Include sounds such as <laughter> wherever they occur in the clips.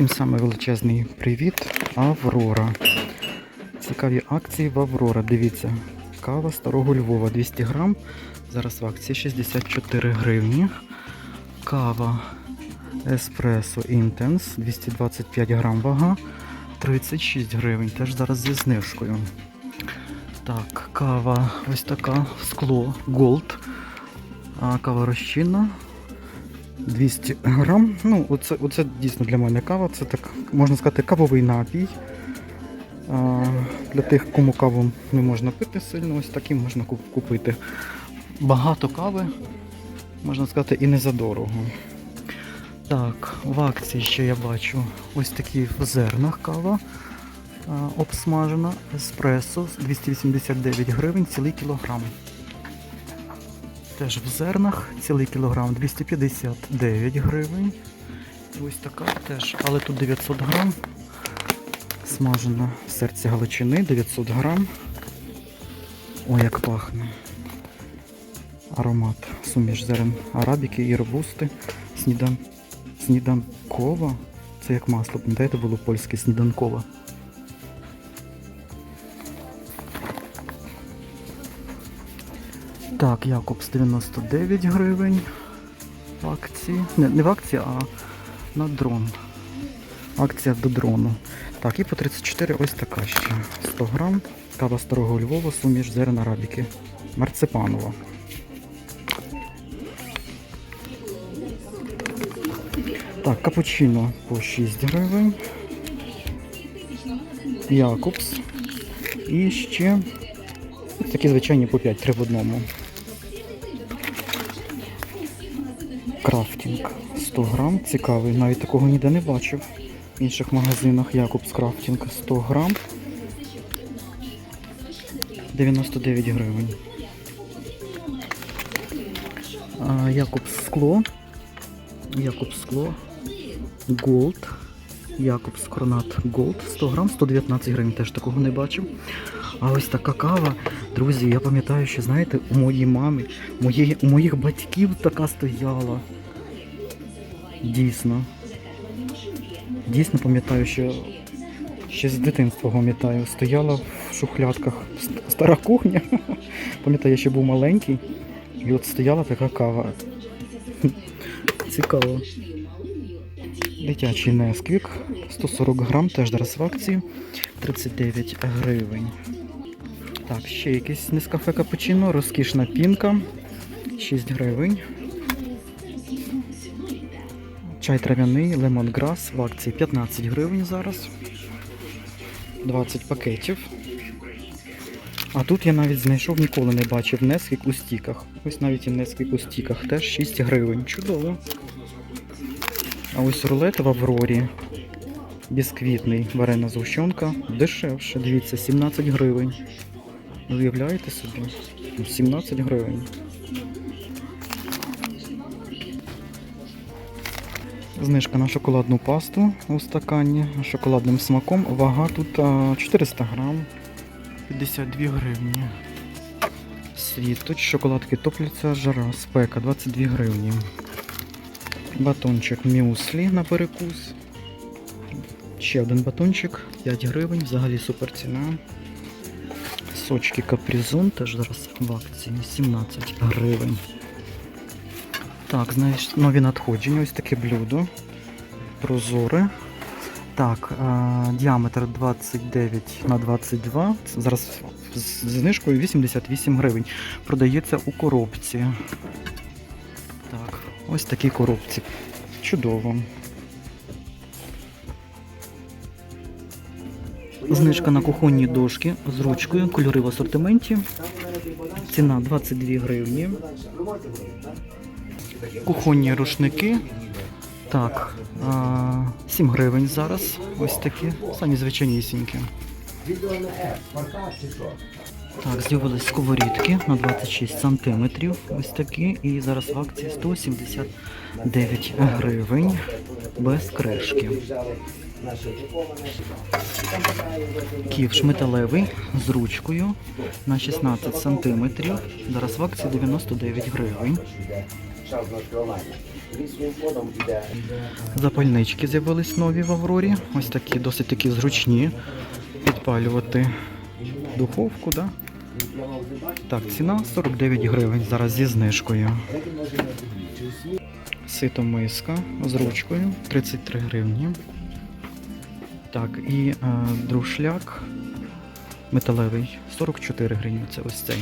Всім саме величезний привіт, Аврора. Цікаві акції в Аврора. Дивіться, кава старого Львова 200 грам. Зараз в акції 64 гривні. Кава Еспресо Інтенс 225 грам вага. 36 гривень. Теж зараз зі знижкою. Так, кава ось така скло Gold. Кава розчинна 200 грам. Ну, оце, оце дійсно для мене кава. Це так, можна сказати, кавовий напій. А, для тих, кому каву не можна пити сильно, ось таким можна куп- купити. Багато кави, можна сказати, і не за. Так, в акції ще я бачу ось такі в зернах кава обсмажена, еспресо 289 гривень, цілий кілограм. Теж в зернах цілий кілограм 259 гривень. Ось така теж, але тут 900 грам. Смажена серце галичини 900 грам. Ой, як пахне. Аромат. Суміш зерен арабіки і робусти. Снідан... Сніданкова. Це як масло, пам'ятаєте, було польське сніданкова. Так, Якобс 99 гривень в акції. Не, не в акції, а на дрон. Акція до дрону. Так, і по 34 ось така ще. 100 грам. Кава старого Львова, суміш зерен арабіки. Марципанова. Так, капучино по 6 гривень. Якобс. І ще такі звичайні по 5, 3 в одному. Крафтінг 100 грам, цікавий, навіть такого ніде не бачив. В інших магазинах Якобс Крафтінг 100 грам. 99 гривень. А, Якобс скло. Якобс скло. Голд. Якобс Кронат Голд 100 грам, 119 гривень, теж такого не бачив. А ось така кава, друзі, я пам'ятаю, що знаєте, у моїй мами, моєї, у моїх батьків така стояла. Дійсно. Дійсно пам'ятаю, що ще з дитинства пам'ятаю, стояла в шухлядках стара кухня. <laughs> Пам'ятаю, я ще був маленький. І от стояла така кава. <laughs> Цікаво. Дитячий несквік. 140 грам, теж зараз в акції. 39 гривень. Так, ще якийсь нескафе капучино, розкішна пінка. 6 гривень. Чай трав'яний, лемонграс в акції 15 гривень зараз. 20 пакетів. А тут я навіть знайшов, ніколи не бачив Несквік у стіках. Ось навіть і Несквік у стіках теж 6 гривень. Чудово. А ось рулет в Аврорі. Бісквітний варена згущенка. Дешевше, дивіться, 17 гривень. Уявляєте собі? 17 гривень. Знижка на шоколадну пасту у стакані з шоколадним смаком. Вага тут 400 грам. 52 гривні. Світоч, шоколадки топляться, жара, спека 22 гривні. Батончик мюслі на перекус. Ще один батончик, 5 гривень, взагалі супер ціна. Сочки капризон теж зараз в акції 17 гривень. Так, знаєш, нові надходження, ось таке блюдо. Прозоре. Так, е, діаметр 29 на 22. Зараз з знижкою 88 гривень. Продається у коробці. Так, ось такі коробці. Чудово. Знижка на кухонні дошки з ручкою, кольори в асортименті. Ціна 22 гривні. Кухонні рушники. Так, 7 гривень зараз. Ось такі, самі звичайнісінькі. Так, з'явились сковорідки на 26 сантиметрів. Ось такі. І зараз в акції 179 гривень без кришки. Ківш металевий з ручкою на 16 сантиметрів. Зараз в акції 99 гривень. Запальнички з'явились нові в Аврорі. Ось такі, досить такі зручні. Підпалювати духовку, да? Так, ціна 49 гривень зараз зі знижкою. Сито миска з ручкою 33 гривні. Так, і е, друшляк металевий 44 гривні. Це ось цей.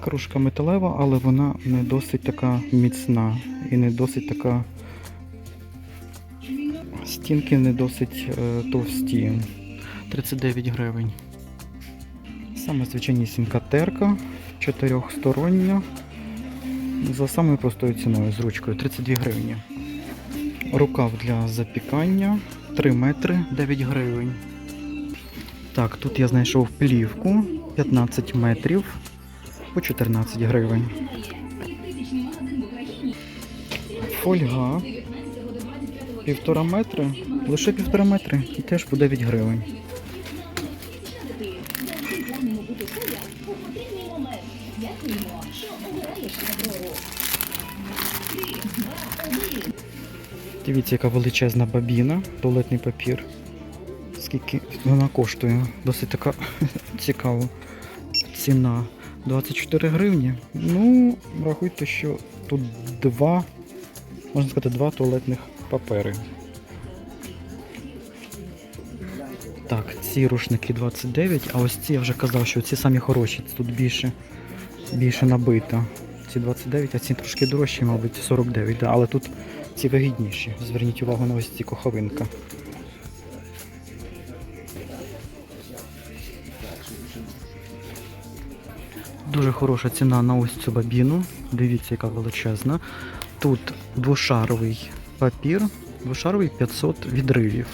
Кружка металева, але вона не досить така міцна і не досить така. Стінки не досить е, товсті. 39 гривень. Саме звичайнісінька терка, чотирьохстороння. За самою простою ціною з ручкою 32 гривні. Рукав для запікання 3 метри 9 гривень. Так, тут я знайшов плівку 15 метрів по 14 гривень. Фольга півтора метри, лише півтора метри і теж по 9 гривень. Дивіться, яка величезна бабіна, туалетний папір. Скільки вона коштує? Досить така <laughs> цікава ціна. 24 гривні. Ну, рахуйте, що тут два, можна сказати, два туалетних папери. Так, ці рушники 29, а ось ці я вже казав, що ці самі хороші, тут більше, більше набито. Ці 29, а ці трошки дорожчі, мабуть, 49, да, але тут ці вигідніші. Зверніть увагу на ось ці коховинка. Дуже хороша ціна на ось цю бабіну. Дивіться, яка величезна. Тут двошаровий папір, двошаровий 500 відривів.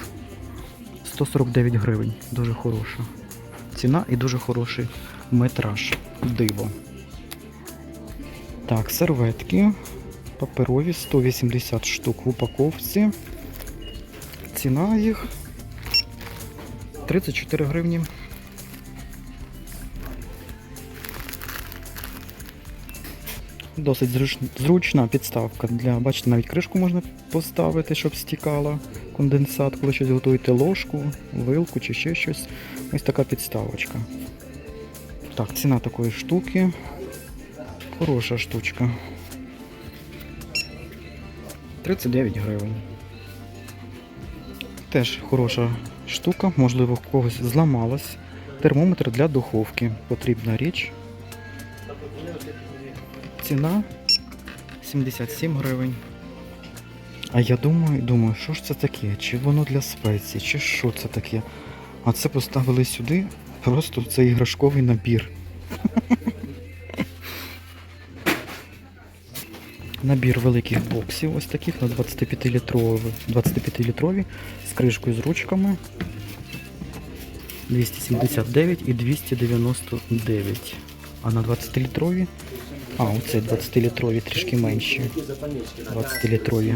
149 гривень. Дуже хороша. Ціна і дуже хороший метраж. Диво. Так, серветки. Паперові 180 штук в упаковці. Ціна їх 34 гривні. Досить зручна підставка для, бачите, навіть кришку можна поставити, щоб стікала конденсат, коли щось готуєте ложку, вилку чи ще щось. Ось така підставочка. Так, ціна такої штуки. Хороша штучка. 39 гривень. Теж хороша штука, можливо, в когось зламалась. Термометр для духовки. Потрібна річ. Ціна 77 гривень. А я думаю, думаю, що ж це таке? Чи воно для спеції, чи що це таке? А це поставили сюди, просто це іграшковий набір. Набір великих боксів, ось таких на 25-літрові, 25-літрові з кришкою з ручками. 279 і 299. А на 20-літрові а, оце 20-літрові трішки менші. 20-літрові.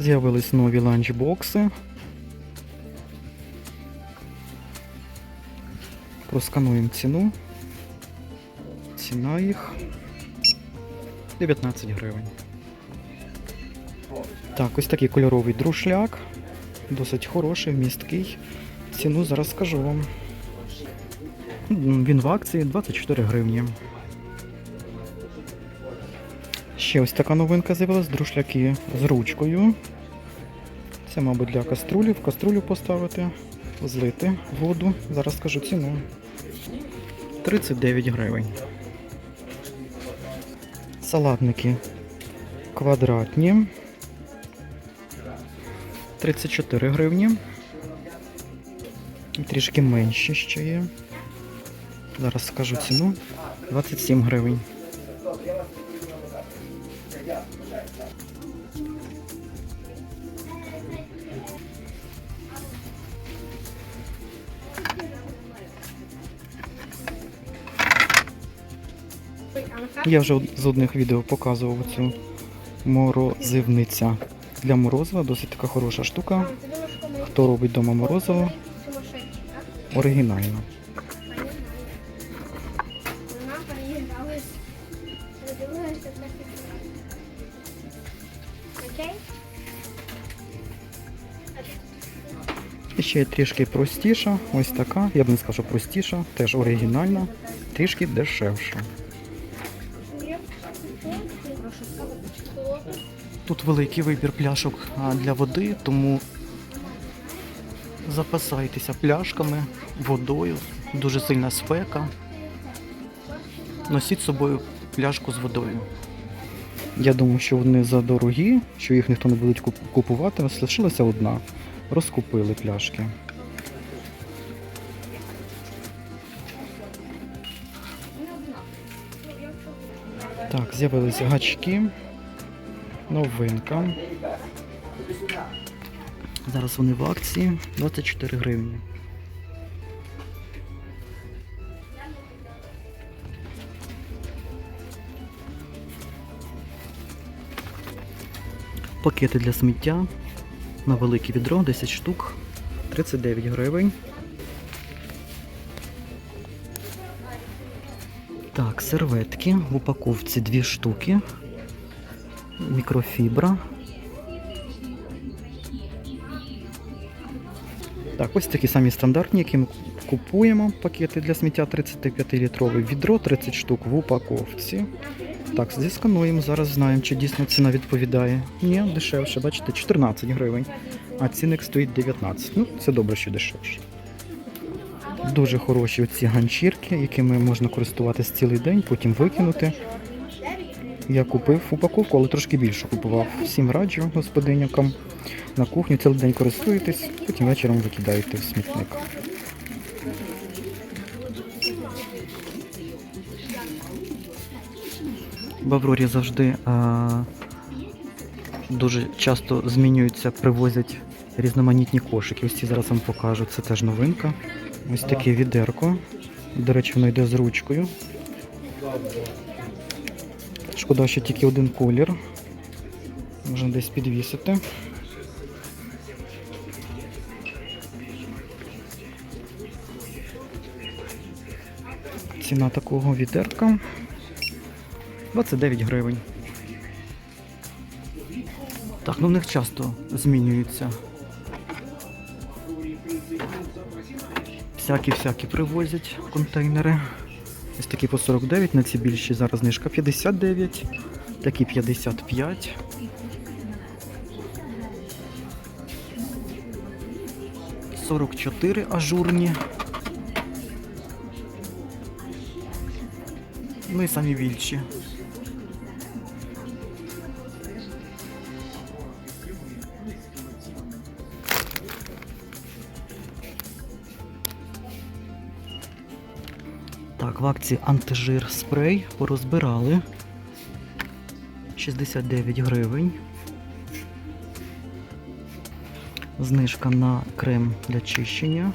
З'явились нові ланчбокси. Проскануємо ціну. Ціна їх 19 гривень. Так, ось такий кольоровий друшляк. Досить хороший, місткий. Ціну зараз скажу вам. Він в акції 24 гривні. Ще ось така новинка з'явилась, друшляки з ручкою. Це, мабуть, для каструлі. В каструлю поставити, злити воду. Зараз скажу ціну. 39 гривень. Салатники квадратні. 34 гривні. Трішки менші ще є. Зараз скажу ціну. 27 гривень. Я вже з одних відео показував цю морозивниця. Для морозива досить така хороша штука. Хто робить дома морозиво? Оригінально. І ще трішки простіша, ось така, я б не сказав, що простіша, теж оригінальна, трішки дешевша. Тут великий вибір пляшок для води, тому запасайтеся пляшками, водою, дуже сильна спека. Носіть з собою пляшку з водою. Я думаю, що вони задорогі, що їх ніхто не буде купувати. Лишилася одна. Розкупили пляшки. Так, з'явилися гачки. Новинка. Зараз вони в акції 24 гривні. Пакети для сміття на велике відро 10 штук 39 гривень. Так, серветки в упаковці 2 штуки. Мікрофібра. Так, ось такі самі стандартні, які ми купуємо. Пакети для сміття 35-літровий. Відро 30 штук в упаковці. Так, зіскануємо, зараз знаємо, чи дійсно ціна відповідає. Ні, дешевше, бачите, 14 гривень. А цінник стоїть 19. Ну, це добре, що дешевше. Дуже хороші оці ганчірки, якими можна користуватися цілий день, потім викинути. Я купив упаковку, але трошки більше купував. Всім раджу господинякам. На кухню цілий день користуєтесь, потім вечором викидаєте в смітник. В Аврорі завжди а, дуже часто змінюються, привозять різноманітні кошики. Ось ці зараз вам покажу. Це теж новинка. Ось таке відерко. До речі, воно йде з ручкою. Шкода, що тільки один колір. Можна десь підвісити. Ціна такого відерка 29 гривень. Так, ну в них часто змінюються. Всякі-всякі привозять контейнери. Ось такі по 49, на ці більші зараз знижка 59, такі 55. Сорок чотири ажурні. Ну і самі більші. В акції антижир спрей порозбирали. 69 гривень. Знижка на крем для чищення.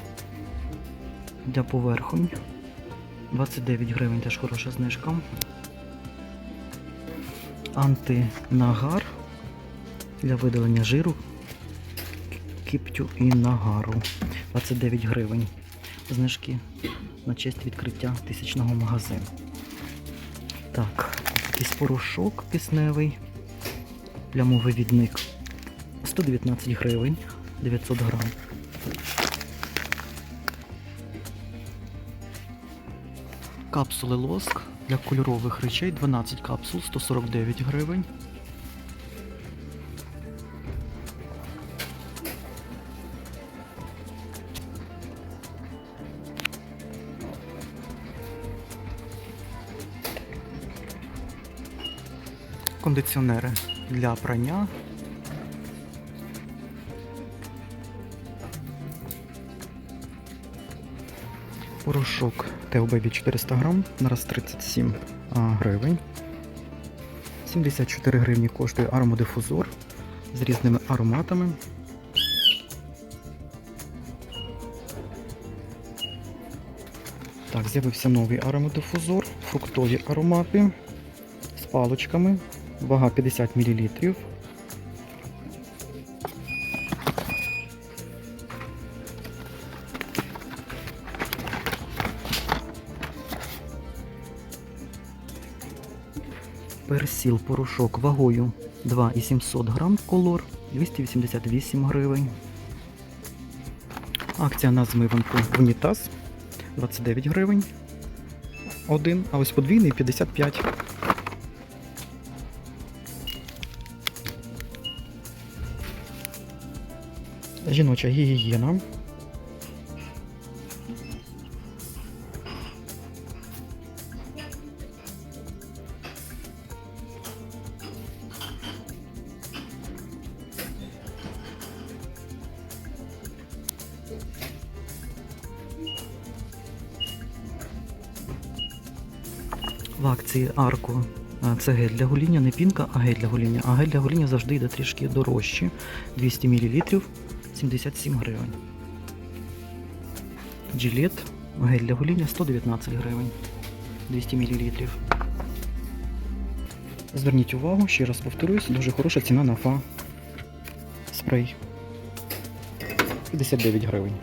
Для поверхонь. 29 гривень теж хороша знижка. Антинагар для видалення жиру, кіптю і нагару. 29 гривень. Знижки на честь відкриття тисячного магазину. Так, якийсь порошок кисневий. Плямовивідник. 119 гривень, 900 грам. Капсули лоск для кольорових речей 12 капсул 149 гривень. Кондиціонери для прання. Порошок Теобебі 400 грам, нараз 37 гривень. 74 гривні коштує аромодифузор з різними ароматами. Так, з'явився новий аромодифузор, фруктові аромати з паличками, вага 50 мл. Персіл порошок вагою 2,700 грам колор 288 гривень. Акція на змиванку унітаз 29 гривень. Один, а ось подвійний 55. Жіноча гігієна. В акції Арко а, це гель для гоління, не пінка, а гель для гоління. А гель для гоління завжди йде трішки дорожче. 200 мл 77 гривень. Джилет, гель для гоління 119 гривень. 200 мл. Зверніть увагу, ще раз повторюсь, дуже хороша ціна на фа спрей. 59 гривень.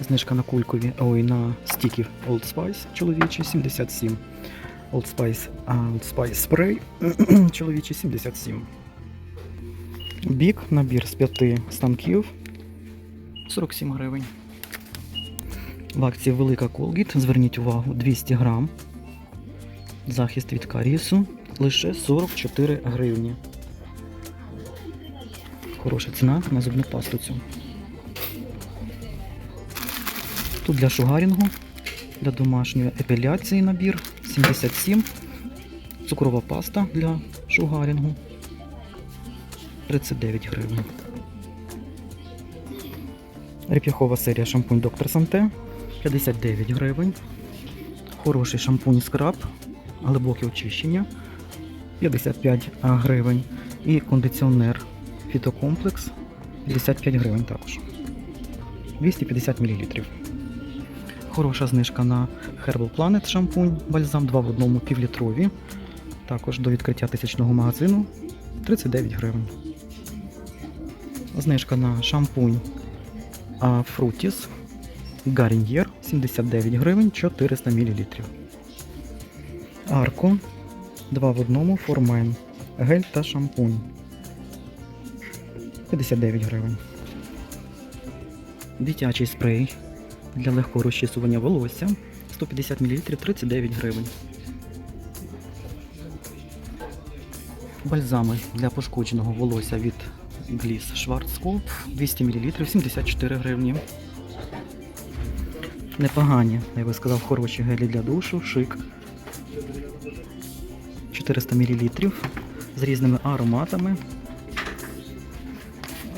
Знижка на кулькові, ой, на стіки Old Spice чоловічі 77. Old Spice, Old Spice Spray <clears throat> чоловічі 77. Бік, набір з 5 станків 47 гривень. В акції велика Colgate, зверніть увагу, 200 грам. Захист від карісу лише 44 гривні. Хороша ціна на зубну пасту цю. Тут для шугарінгу, для домашньої епіляції набір 77. Цукрова паста для шугарінгу 39 гривень. Реп'яхова серія шампунь Доктор Санте 59 гривень. Хороший шампунь скраб, глибоке очищення 55 гривень. І кондиціонер фітокомплекс 55 гривень також. 250 мл. Хороша знижка на Herbal Planet шампунь, бальзам 2 в одному півлітрові. Також до відкриття тисячного магазину 39 гривень. Знижка на шампунь а, Frutis 79 гривень 400 мл. Арко 2 в одному формен. Гель та шампунь 59 гривень. Дитячий спрей для легкого розчісування волосся 150 мл 39 гривень. Бальзами для пошкодженого волосся від Gliss Schwarzkopf 200 мл 74 гривні. Непогані, я би сказав, хороші гелі для душу, шик 400 мл з різними ароматами.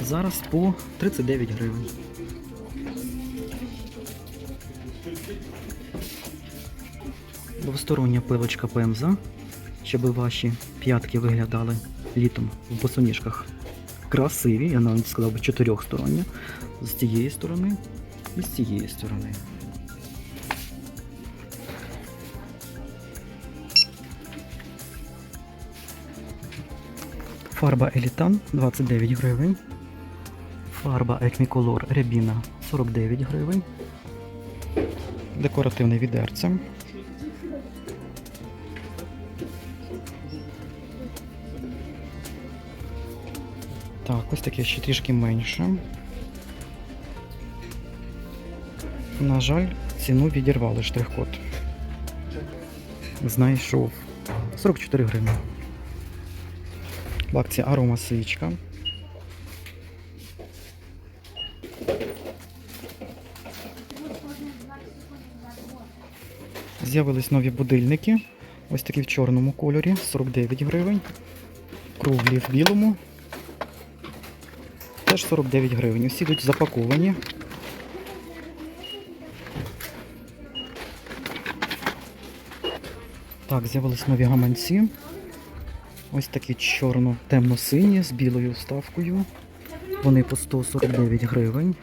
Зараз по 39 гривень. Двостороння пилочка пемза, щоб ваші п'ятки виглядали літом в босоніжках красиві, я навіть сказав би чотирьохстороння. З цієї сторони і з цієї сторони. Фарба Елітан 29 гривень. Фарба Екміколор Рябіна 49 гривень. Декоративне відерце. Ось таке ще трішки менше. На жаль, ціну відірвали штрих-код. Знайшов 44 гривні. В акції арома свічка. З'явились нові будильники. Ось такі в чорному кольорі, 49 гривень. Круглі в білому. Теж 49 гривень. Усі йдуть запаковані. Так, з'явились нові гаманці. Ось такі чорно-темно-сині з білою вставкою. Вони по 149 гривень.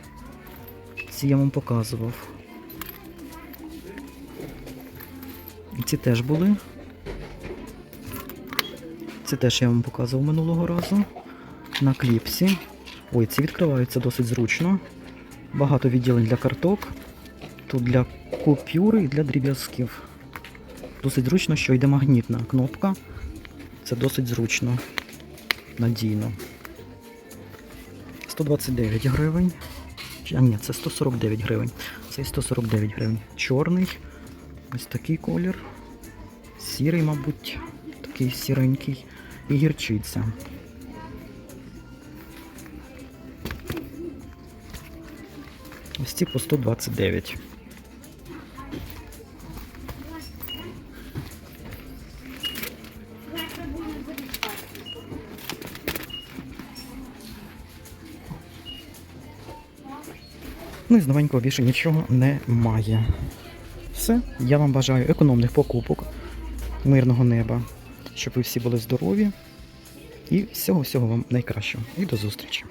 Ці я вам показував. Ці теж були. Це теж я вам показував минулого разу. На кліпсі. Ой, ці відкриваються досить зручно. Багато відділень для карток. Тут для купюри і для дріб'язків. Досить зручно, що йде магнітна кнопка. Це досить зручно, надійно. 129 гривень. А ні, це 149 гривень. Це 149 гривень. Чорний. Ось такий колір. Сірий, мабуть, такий сіренький. І гірчиця. Ось по 129. Ну і з новенького більше нічого немає. Все, я вам бажаю економних покупок, мирного неба, щоб ви всі були здорові. І всього-всього вам найкращого. І до зустрічі!